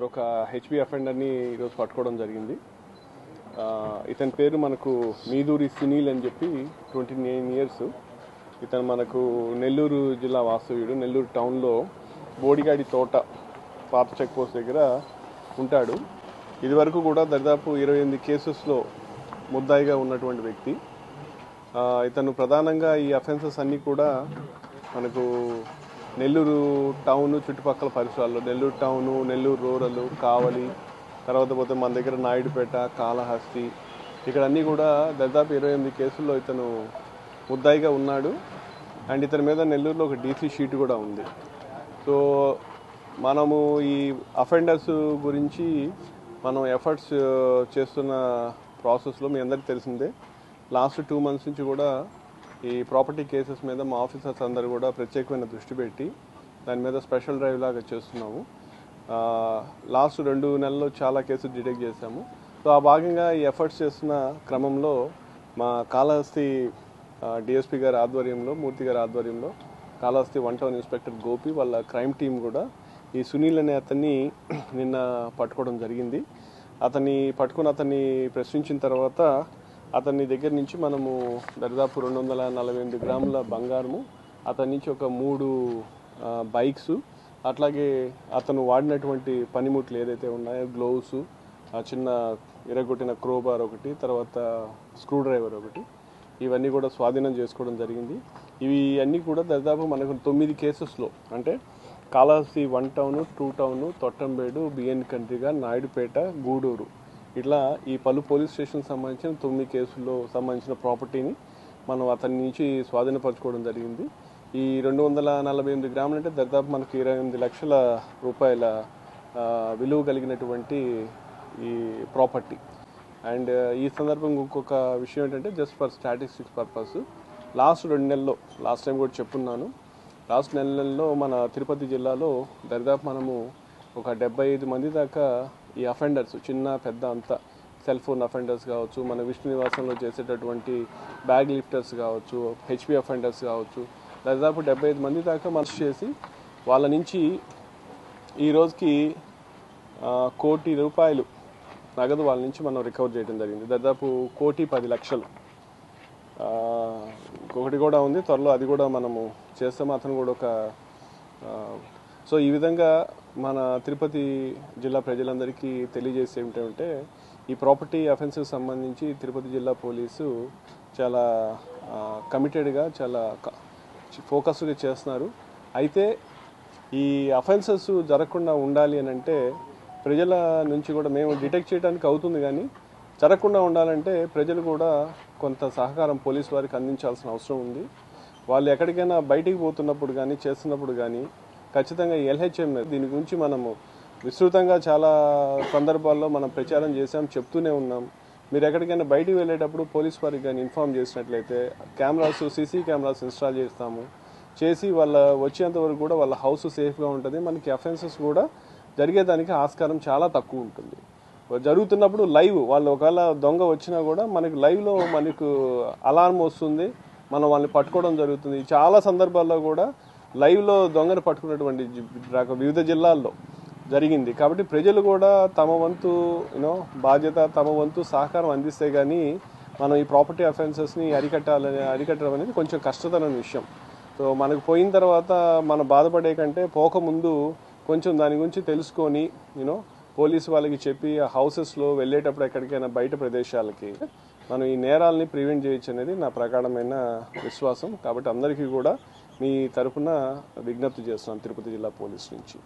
మరొక హెచ్పి అఫెండర్ని ఈరోజు పట్టుకోవడం జరిగింది. ఇతని పేరు మనకు మీదూరి సునీల్ అని చెప్పి ట్వంటీ నైన్ ఇయర్స్. ఇతను మనకు నెల్లూరు జిల్లా వాస్తవ్యుడు. నెల్లూరు టౌన్లో బోడిగాడి తోట పాత చెక్ పోస్ట్ దగ్గర ఉంటాడు. ఇదివరకు కూడా దాదాపు ఇరవై ఎనిమిది కేసెస్లో ముద్దాయిగా ఉన్నటువంటి వ్యక్తి. ఇతను ప్రధానంగా ఈ అఫెన్సెస్ అన్నీ కూడా మనకు నెల్లూరు టౌన్ చుట్టుపక్కల పరిసరాల్లో నెల్లూరు టౌను నెల్లూరు రూరల్ కావలి తర్వాత పోతే మన దగ్గర నాయుడుపేట కాళహస్తి ఇక్కడ అన్నీ కూడా దాదాపు ఇరవై ఎనిమిది కేసుల్లో ఇతను ముద్దాయిగా ఉన్నాడు. అండ్ ఇతని మీద నెల్లూరులో ఒక డీసీ షీట్ కూడా ఉంది. సో మనము ఈ అఫెండర్స్ గురించి మనం ఎఫర్ట్స్ చేస్తున్న ప్రాసెస్లో మీ అందరికీ తెలిసిందే. లాస్ట్ టూ మంత్స్ నుంచి కూడా ఈ ప్రాపర్టీ కేసెస్ మీద మా ఆఫీసర్స్ అందరు కూడా ప్రత్యేకమైన దృష్టి పెట్టి దాని మీద స్పెషల్ డ్రైవ్ లాగా చేస్తున్నాము. లాస్ట్ రెండు నెలల్లో చాలా కేసులు డిటెక్ట్ చేశాము. సో ఆ భాగంగా ఈ ఎఫర్ట్స్ చేస్తున్న క్రమంలో మా కాళహస్తి డిఎస్పి గారి ఆధ్వర్యంలో మూర్తి గారి ఆధ్వర్యంలో Kalahasti one town inspector Gopi వాళ్ళ క్రైమ్ టీం కూడా ఈ సునీల్ అనే అతన్ని నిన్న పట్టుకోవడం జరిగింది. అతన్ని పట్టుకుని అతన్ని ప్రశ్నించిన తర్వాత అతని దగ్గర నుంచి మనము దరిదాపు రెండు వందల నలభై ఎనిమిది గ్రాముల బంగారము అతని నుంచి ఒక మూడు బైక్స్ అట్లాగే అతను వాడినటువంటి పనిముట్లు ఏదైతే ఉన్నాయో గ్లోవ్స్ ఆ చిన్న ఇరగొట్టిన క్రోబార్ ఒకటి తర్వాత స్క్రూ డ్రైవర్ ఒకటి ఇవన్నీ కూడా స్వాధీనం చేసుకోవడం జరిగింది. ఇవి అన్నీ కూడా దాదాపు మనకు తొమ్మిది కేసెస్లో అంటే Kalahasti one town two town Thottambedu BN Kandriga Naidupeta Gudur. ఇట్లా ఈ పలు పోలీస్ స్టేషన్ సంబంధించిన తొమ్మిది కేసుల్లో సంబంధించిన ప్రాపర్టీని మనం అతని నుంచి స్వాధీనపరచుకోవడం జరిగింది. ఈ రెండు వందల నలభై ఎనిమిది గ్రాములు అంటే దాదాపు మనకి ఇరవై ఎనిమిది లక్షల రూపాయల విలువ కలిగినటువంటి ఈ ప్రాపర్టీ. అండ్ ఈ సందర్భంగా ఇంకొక విషయం ఏంటంటే just for statistics purpose last రెండు నెలల్లో లాస్ట్ టైం కూడా చెప్పున్నాను. లాస్ట్ నెల నెలలో మన తిరుపతి జిల్లాలో దరిదాపు మనము ఒక డెబ్బై ఐదు మంది దాకా ఈ అఫెండర్స్ చిన్న పెద్ద అంతా సెల్ ఫోన్ అఫెండర్స్ కావచ్చు మన విష్ణు నివాసంలో చేసేటటువంటి బ్యాగ్ లిఫ్టర్స్ కావచ్చు హెచ్పి అఫెండర్స్ కావచ్చు దాదాపు డెబ్బై ఐదు మంది దాకా మనసు చేసి వాళ్ళ నుంచి ఈ రోజుకి కోటి రూపాయలు నగదు వాళ్ళ నుంచి మనం రికవర్ చేయడం జరిగింది. దాదాపు కోటి పది లక్షలు. ఒకటి ఇంకొకటి కూడా ఉంది. త్వరలో అది కూడా మనము చేస్తాం అతను కూడా ఒక సో ఈ విధంగా మన తిరుపతి జిల్లా ప్రజలందరికీ తెలియజేసి ఏమిటంటే ఈ ప్రాపర్టీ అఫెన్సెస్ సంబంధించి తిరుపతి జిల్లా పోలీసు చాలా కమిటెడ్గా చాలా ఫోకస్గా చేస్తున్నారు. అయితే ఈ అఫెన్సెస్ జరగకుండా ఉండాలి అని అంటే ప్రజల నుంచి కూడా మేము డిటెక్ట్ చేయడానికి అవుతుంది కానీ జరగకుండా ఉండాలంటే ప్రజలు కూడా కొంత సహకారం పోలీస్ వారికి అందించాల్సిన అవసరం ఉంది. వాళ్ళు ఎక్కడికైనా బయటికి పోతున్నప్పుడు కానీ చేస్తున్నప్పుడు కానీ ఖచ్చితంగా ఎల్హెచ్ఎం దీని గురించి మనము విస్తృతంగా చాలా సందర్భాల్లో మనం ప్రచారం చేసాం చెప్తూనే ఉన్నాం. మీరు ఎక్కడికైనా బయటికి వెళ్ళేటప్పుడు పోలీస్ వారికి కానీ ఇన్ఫామ్ చేసినట్లయితే కెమెరాస్ సీసీ కెమెరాస్ ఇన్స్టాల్ చేస్తాము. చేసి వాళ్ళ వచ్చేంత వరకు కూడా వాళ్ళ హౌస్ సేఫ్గా ఉంటుంది. మనకి అఫెన్సెస్ కూడా జరిగేదానికి ఆస్కారం చాలా తక్కువ ఉంటుంది. జరుగుతున్నప్పుడు లైవ్ వాళ్ళు ఒకవేళ దొంగ వచ్చినా కూడా మనకి లైవ్లో మనకు అలారం వస్తుంది. మనం వాళ్ళని పట్టుకోవడం జరుగుతుంది. చాలా సందర్భాల్లో కూడా లైవ్లో దొంగను పట్టుకున్నటువంటి రక- వివిధ జిల్లాల్లో జరిగింది. కాబట్టి ప్రజలు కూడా తమ వంతు యూనో బాధ్యత తమ వంతు సహకారం అందిస్తే కానీ మనం ఈ ప్రాపర్టీ అఫెన్సెస్ని అరికట్టాలని అరికట్టడం అనేది కొంచెం కష్టతరమైన విషయం. సో మనకు పోయిన తర్వాత మనం బాధపడే కంటే పోకముందు కొంచెం దాని గురించి తెలుసుకొని యూనో పోలీసు వాళ్ళకి చెప్పి ఆ హౌసెస్లో వెళ్ళేటప్పుడు ఎక్కడికైనా బయట ప్రదేశాలకి మనం ఈ నేరాలని ప్రివెంట్ చేయొచ్చు అనేది నా ప్రకారమైన విశ్వాసం. కాబట్టి అందరికీ కూడా మీ తరఫున విజ్ఞప్తి చేస్తున్నాను తిరుపతి జిల్లా పోలీస్ నుంచి.